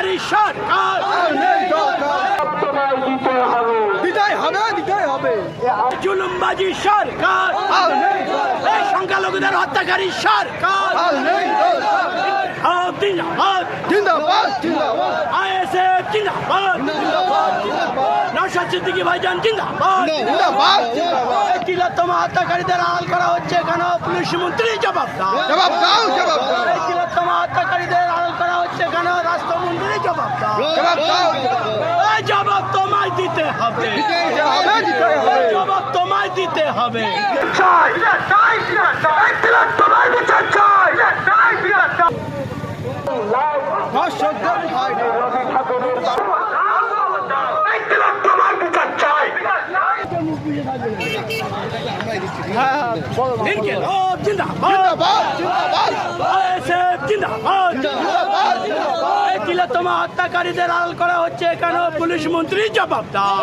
সরকার তোমায় দিতে হবে। দিতেই হবে দিতেই হবে। জুলুমবাজি সরকার। আর নেই এই সংখ্যালঘুদের হত্যাকারী সরকার। আর নেই হাত জিন্দাবাদ। জিন্দাবাদ। জিন্দাবাদ আইএসএফ জিন্দাবাদ। নওশাদ সিদ্দিকী ভাইজান জিন্দাবাদ। জিন্দাবাদ। জিন্দাবাদ। এই তিলোত্তমা হত্যাকারীদের আড়াল করা হচ্ছে কেন? পুলিশ মন্ত্রী জবাব দাও। জবাব দাও জবাব দাও। তিলোত্তমা হত্যাকারীদের আড়াল করা হচ্ছে কেন? রাষ্ট্রমন্ত্রী জবাব দাও। জবাব দাও জবাব তোমায় দিতে হবে। জবাব তোমায় দিতে হবে। চাই চাই চাই তোমার বিচার চাই। চাই তিলোত্তমা হত্যাকারীদের আড়াল করা হচ্ছে কেন পুলিশ মন্ত্রী জবাব দাও।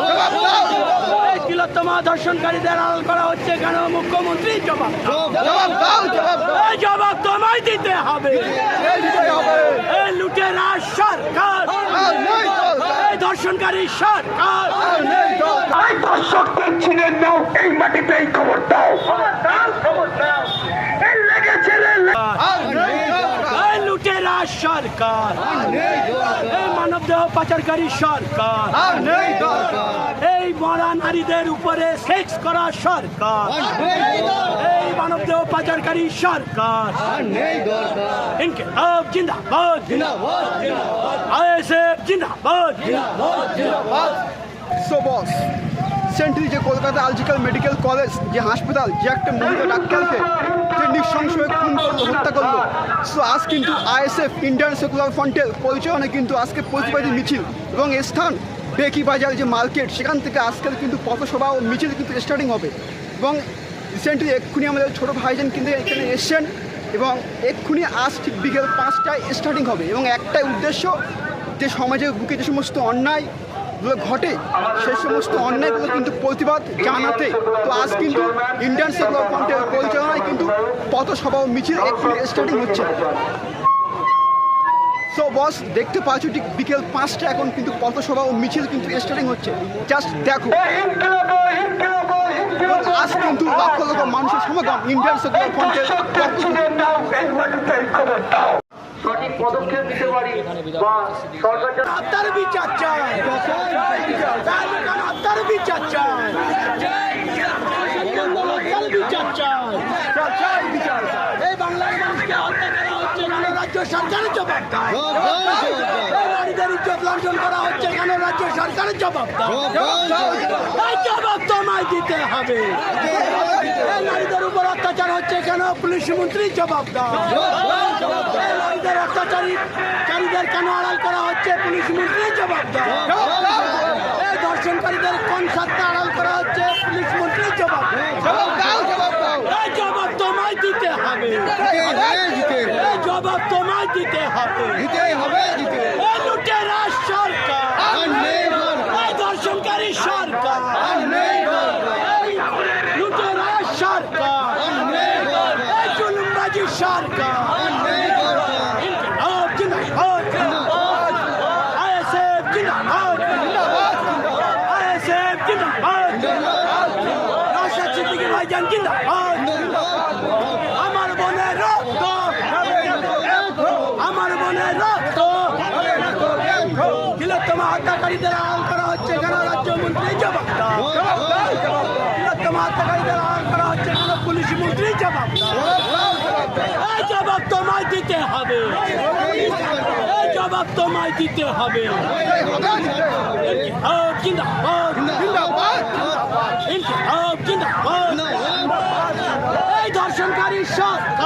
তিলোত্তমা ধর্ষণকারীদের আড়াল করা হচ্ছে কেন মুখ্যমন্ত্রী জবাব দাও জবাব দাও। জবাব তোমায় দিতে হবে এই দিতেই হবে এই লুটেরা সরকার আর নেই ধর্ষণকারী সরকার। আর নেই এই দর্শকদের ছিলেন নাও এই মাটিতে এই খবর দাও। এই লেগেছে রে আর নেই দরকার এই লুটেরা সরকার। এই মানব দেহ পাচারকারী সরকার। আর নেই দরকার এই মরা নারীদের উপরে সেক্স করা সরকার। এই মানব দেহ পাচারকারী সরকার। ইনকিলাব জিন্দাবাদ। সো বস যে কলকাতা মেডিকেল কলেজ যে হাসপাতাল, যে একটা সো আজ কিন্তু আইএসএফ সেকুলার কিন্তু আজকে মিছিল এবং স্থান, বেকি বাজার যে মার্কেট, সেখান থেকে আজকের কিন্তু পথসভা ও মিছিল কিন্তু স্টার্টিং হবে। এবং রিসেন্টলি এক্ষুনি আমাদের ছোটো ভাইজান কিন্তু এখানে এসছেন। এবং এক্ষুনি আজ ঠিক বিকেল পাঁচটায় স্টার্টিং হবে এবং একটাই উদ্দেশ্য যে সমাজের বুকে যে সমস্ত অন্যায়গুলো ঘটে সেই সমস্ত অন্যায়গুলো কিন্তু প্রতিবাদ জানাতে। তো আজ কিন্তু ইন্ডিয়ান সেকুলার ফ্রন্টের পরিচালনায় কিন্তু পথসভা ও মিছিল এক্ষুনি স্টার্টিং হচ্ছে। সো বস দেখতে পাচ্ছ ঠিক বিকেল পাঁচটা এখন কিন্তু পথসভা ও মিছিল কিন্তু স্টার্টিং হচ্ছে। জাস্ট দেখো। এবং আজ কিন্তু লক্ষ লক্ষ মানুষের সমাগম ইন্ডিয়ান সেকুলার ফ্রন্টের সঠিক পদক্ষেপ নিতে পারি বা সরকার যেন বিচার চায় বিচার চায় বিচার এই বাংলার মানুষকে হত্যা করা হচ্ছে কেন রাজ্য সরকারের জবাব এই নারীদের ইজ্জত লঙ্ঘন করা হচ্ছে কেন রাজ্য সরকারের জবাব জবাব তোমায় দিতে হবে নারীদের উপর অত্যাচার হচ্ছে কেন পুলিশ মন্ত্রী জবাব এই নারীদের অত্যাচারী কারীদের কেন আড়াল করা হচ্ছে পুলিশ মন্ত্রী জবাব দাও এই ধর্ষণকারীদের কোন সত্তা আড়াল করা হচ্ছে পুলিশ মন্ত্রী জবাব জবাব তোমায় দিতে হবে জবাব তোমায় দিতে হবে। দিতেই হবে দিতে লুটেরা সরকার। ধর্ষণকারী সরকার। লুটেরা সরকার। সরকার ইনকিলাব জিন্দাবাদ আইএসএফ জিন্দাবাদ আইএসএফ জিন্দাবাদ নওশাদ সিদ্দিকী ভাইজান জিন্দাবাদ আমার বোনের রক্ত আমার বোনের রক্ত তিলোত্তমা হত্যাকারীদের আড়াল করা হচ্ছে কেন রাজ্যমন্ত্রী জবাব দাও তিলোত্তমা হত্যাকারীদের আড়াল করা হচ্ছে কেন পুলিশ মন্ত্রী জবাব দাও এই জবাব তোমায় দিতে হবে। এই জবাব তোমায় দিতে হবে। এই ধর্ষণকারী সরকার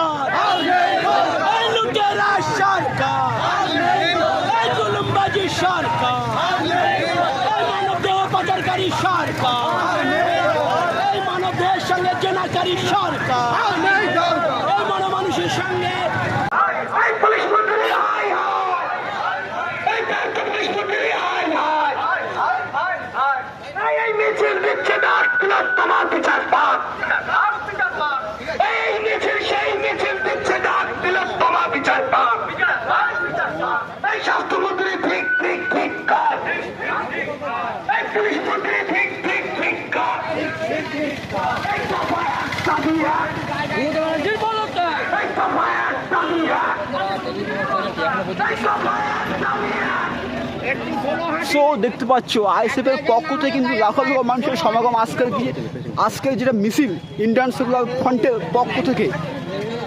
সো দেখতে পাচ্ছ আইএসএফ এর পক্ষ থেকে কিন্তু লাখো লাখো মানুষের সমাগম আজকের আজকের যেটা মিছিল ইন্ডিয়ান সেকুলার ফ্রন্টের পক্ষ থেকে।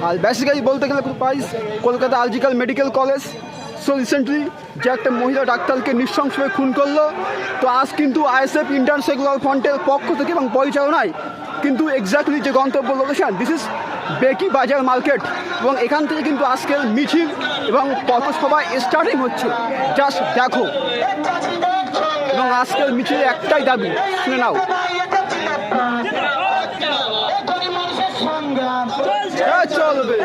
আর বেসিক্যালি বলতে গেলে পাইস কলকাতা আলজিক্যাল মেডিকেল কলেজ সো রিসেন্টলি যে একটা মহিলা ডাক্তারকে নৃশংসভাবে খুন করল, তো আজ কিন্তু আইএসএফ ইন্ডিয়ান সেকুলার ফ্রন্টের পক্ষ থেকে এবং পরিচালনায় কিন্তু এক্স্যাক্টলি যে গন্তব্য লোকেশন দিস ইজ বেকি বাজার মার্কেট এবং এখান থেকে কিন্তু আজকের মিছিল এবং পথসভা স্টার্টিং হচ্ছে। জাস্ট দেখো। এবং আজকের মিছিলে একটাই দাবি শুনে নাও। চলবে।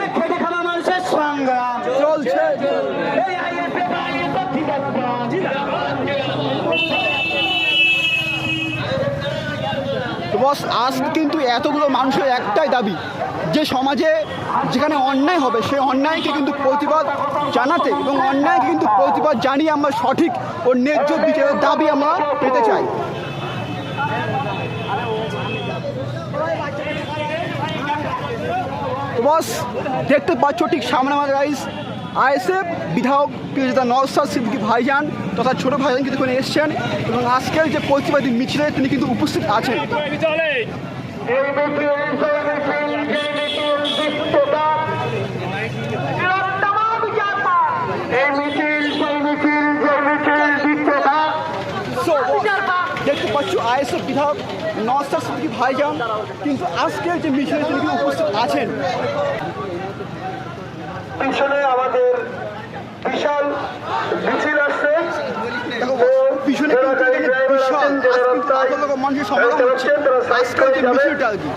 বস আজ কিন্তু এতগুলো মানুষের একটাই দাবি, যে সমাজে যেখানে অন্যায় হবে সেই অন্যায়কে কিন্তু প্রতিবাদ জানাতে এবং অন্যায়কে কিন্তু প্রতিবাদ জানিয়ে আমরা সঠিক ও ন্যায্য বিচারের দাবি আমরা পেতে চাই। বস দেখতে পাচ্ছ ঠিক সামনে আমার গাইস আইএসএফ বিধায়ক প্রিয়জিতা নওসাদ সিদ্দিকি ভাইজান তথা ছোট ভাইজান কিন্তু এখানে এসছেন এবং আজকের যে প্রতিবাদী মিছিলে তিনি কিন্তু উপস্থিত আছেন। দেখতে পাচ্ছ, আইএসএফ বিধায়ক নওসাদ সিদ্দিকি ভাইজান কিন্তু আজকের যে মিছিলে তিনি কিন্তু উপস্থিত আছেন। পিছনে আমাদের বিশাল মিছিল আসছে দেখো পিছনে কিন্তু এখানে বিশাল আজকে লক্ষ লাখো মানুষের সমাগম হচ্ছে। আজকের যে বিষয়টা আর কি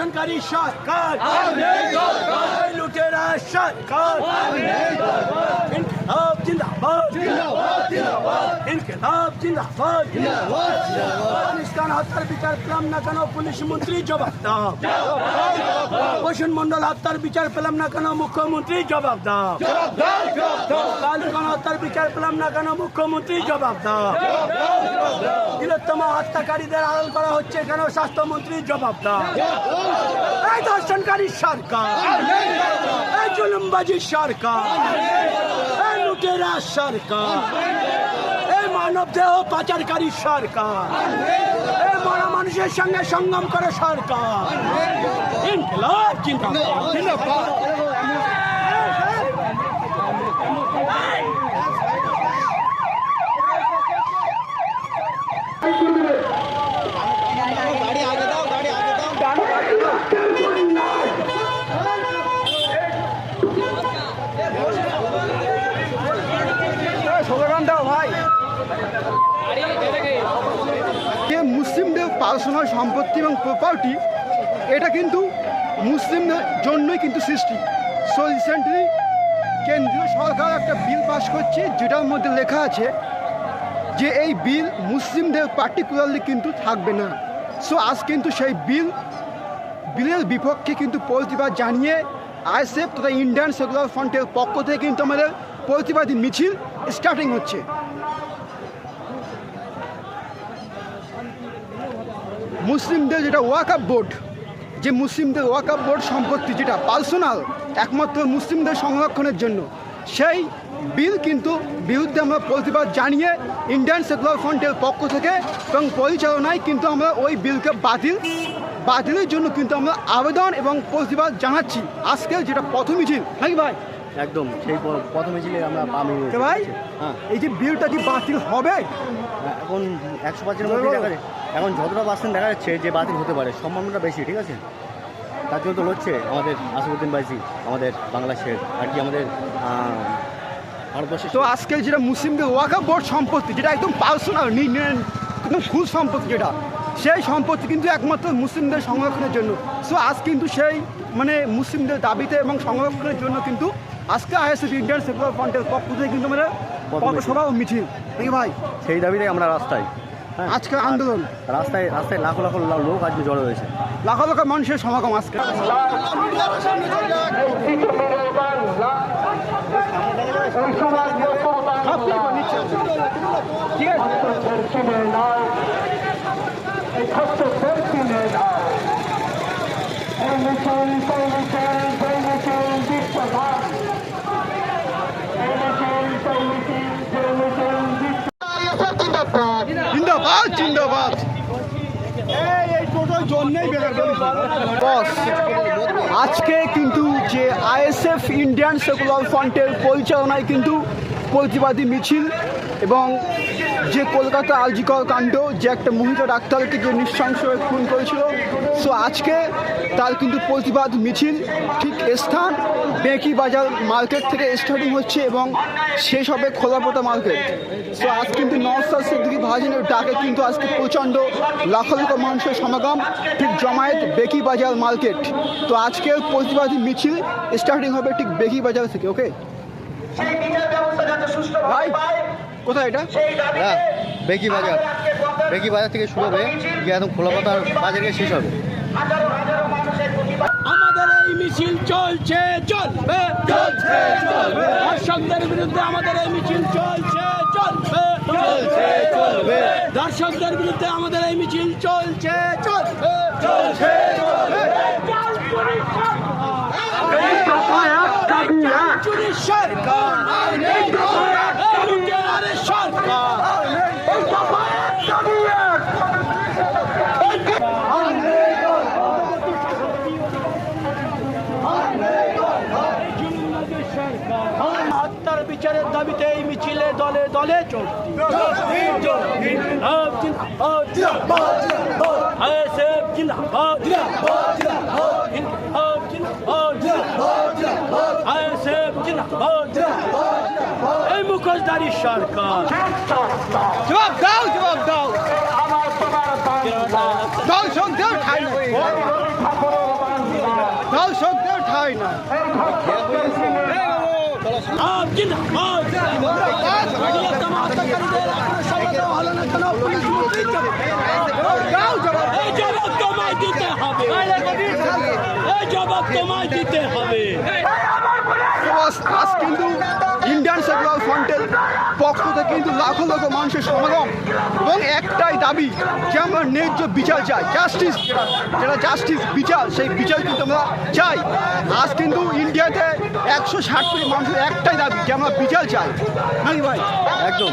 এই ধর্ষণকারী সরকার। লুটেরা সরকার জিন্দাবাদ। ইনকিলাব জিন্দাবাদ আফগানিস্তান হত্যার বিচার পেলাম না কেন? পুলিশ মন্ত্রী জবাব দাও। পোষণ মন্ডল হত্যার বিচার পেলাম না কেন? মুখ্যমন্ত্রী জবাব দাও। লালুকান হত্যার বিচার পেলাম না কেন? মুখ্যমন্ত্রী জবাব দাও। বৃহত্তম হত্যাকারীদের আড়াল করা হচ্ছে কেন? স্বাস্থ্যমন্ত্রী জবাব দাও। এই ধর্ষণকারী সরকার। এই জুলুমবাজি সরকার। লুটেরা সরকার। এই মানব দেহ পাচারকারী সরকার। এই মরা মানুষের সঙ্গে সঙ্গম করে সরকার। ইনকলাব জিন্দাবাদ। জিন্দাবাদ স্লোগান দাও ভাই যে পার্সোনাল সম্পত্তি এবং প্রপার্টি এটা কিন্তু মুসলিমদের জন্যই কিন্তু সৃষ্টি। সো রিসেন্টলি কেন্দ্রীয় সরকার একটা বিল পাস করছে, যেটার মধ্যে লেখা আছে যে এই বিল মুসলিমদের পার্টিকুলারলি কিন্তু থাকবে না। সো আজ কিন্তু সেই বিল বিলের বিপক্ষে কিন্তু প্রতিবাদ জানিয়ে আইএসএফ তথা ইন্ডিয়ান সেকুলার ফ্রন্টের পক্ষ থেকে কিন্তু আমাদের প্রতিবাদী মিছিল স্টার্টিং হচ্ছে। মুসলিমদের যেটা ওয়াকআপ বোর্ড যে মুসলিমদের ওয়াকআপ বোর্ড সম্পত্তি যেটা পার্সোনাল একমাত্র মুসলিমদের সংরক্ষণের জন্য সেই বিল কিন্তু বিরুদ্ধে আমরা প্রতিবাদ জানিয়ে ইন্ডিয়ান সেকুলার ফ্রন্টের পক্ষ থেকে এবং পরিচালনায় কিন্তু আমরা ওই বিলকে বাতিল বাতিলের জন্য কিন্তু আমরা আবেদন এবং প্রতিবাদ জানাচ্ছি। আজকে যেটা প্রথম মিছিল নাকি ভাই? একদম সেই প্রথমে ছিল আমরা আমি কে ভাই? হ্যাঁ। এই যে বিলটা কি বাতিল হবে? এখন একশো পার্সেন্টের মধ্যে এখন যতটা পার্সেন্ট দেখা যাচ্ছে যে বাতিল হতে পারে সম্ভাবনাটা বেশি ঠিক আছে? তার জন্য তো লড়ছে আমাদের আসাদুদ্দিন বাইজি আমাদের বাংলা শের আর কি আমাদের ভারতবর্ষের তো আজকে যেটা মুসলিমদের ওয়াকা বোর্ড সম্পত্তি যেটা একদম পার্সোনাল একদম ফুল সম্পত্তি যেটা সেই সম্পত্তি কিন্তু একমাত্র মুসলিমদের সংরক্ষণের জন্য। সো আজ কিন্তু সেই মানে মুসলিমদের দাবিতে এবং সংরক্ষণের জন্য কিন্তু আজকে আইএসএফ ইন্ডিয়ান সেকুলার ফ্রন্টের পক্ষ থেকে কিন্তু মানে পথসভা ও মিছিল। নাকি ভাই সেই দাবিতে আমরা রাস্তায় হ্যাঁ। আজকের আন্দোলন। রাস্তায় রাস্তায় লাখো লাখো লোক আজকে জড়ো হয়েছে। লাখো লাখো মানুষের সমাগম আজকে। জিন্দাবাদ জিন্দাবাদ জিন্দাবাদ। বস আজকে কিন্তু যে আইএসএফ ইন্ডিয়ান সেকুলার ফ্রন্টের পরিচালনায় কিন্তু প্রতিবাদী মিছিল এবং যে কলকাতা আলজিকর কাণ্ড যে একটা মহিলা ডাক্তারকে যে নৃশংসভাবে খুন করেছিল। সো আজকে তার কিন্তু প্রতিবাদ মিছিল ঠিক স্থান বেঁকি বাজার মার্কেট থেকে স্টার্টিং হচ্ছে এবং শেষ হবে খোলাপোতা মার্কেট। সো আজ কিন্তু নওসাদ সিদ্দিকি ভাজনের ডাকে কিন্তু আজকে প্রচণ্ড লাখো লাখো মানুষের সমাগম ঠিক জমায়েত বেকি বাজার মার্কেট। তো আজকের প্রতিবাদী মিছিল স্টার্টিং হবে ঠিক বেকি বাজার থেকে ওকে সেই কোথায় এটা? হ্যাঁ বেকি বাজার। বেকি বাজার থেকে শুরু হবে। গিয়ে একদম খোলাপাতার বাজার গিয়ে শেষ হবে। হাজারো হাজারো মানুষের প্রতিবাদ। আমাদের এই মিছিল চলছে চলবে চলছে চলবে। দর্শকদের বিরুদ্ধে আমাদের এই মিছিল চলছে চলবে চলছে চলবে। দর্শকদের বিরুদ্ধে আমাদের এই মিছিল চলছে চলবে চলছে চলবে। চুরি সরকার এই লুটেরারের সরকার হত্যার বিচারের দাবিতে এই মিছিলে জিন্দাবাদ এই মুখোশধারী সরকার। জবাব দাও জবাব দাও। দর্শকদের ঠাই দর্শকদের ঠাই না আপ জিন্দাবাদ বৃহত্তম হত্যাকারীদের এখনও সমাধান হলো না কেন পুলিশ মন্ত্রী দাও জবাব এই জবাব তোমায় দিতে হবে এই জবাব তোমায় দিতে হবে। আজ কিন্তু ইন্ডিয়ান সেকুলার ফ্রন্টের পক্ষ থেকে কিন্তু লাখো লাখো মানুষের সমাগম এবং একটাই দাবি যে আমরা ন্যায্য বিচার চাই। জাস্টিস যেটা জাস্টিস বিচার সেই বিচার কিন্তু আমরা চাই। আজ কিন্তু ইন্ডিয়াতে একশো ষাট কোটি মানুষের একটাই দাবি যে আমরা বিচার চাই। নাকি ভাই একদম।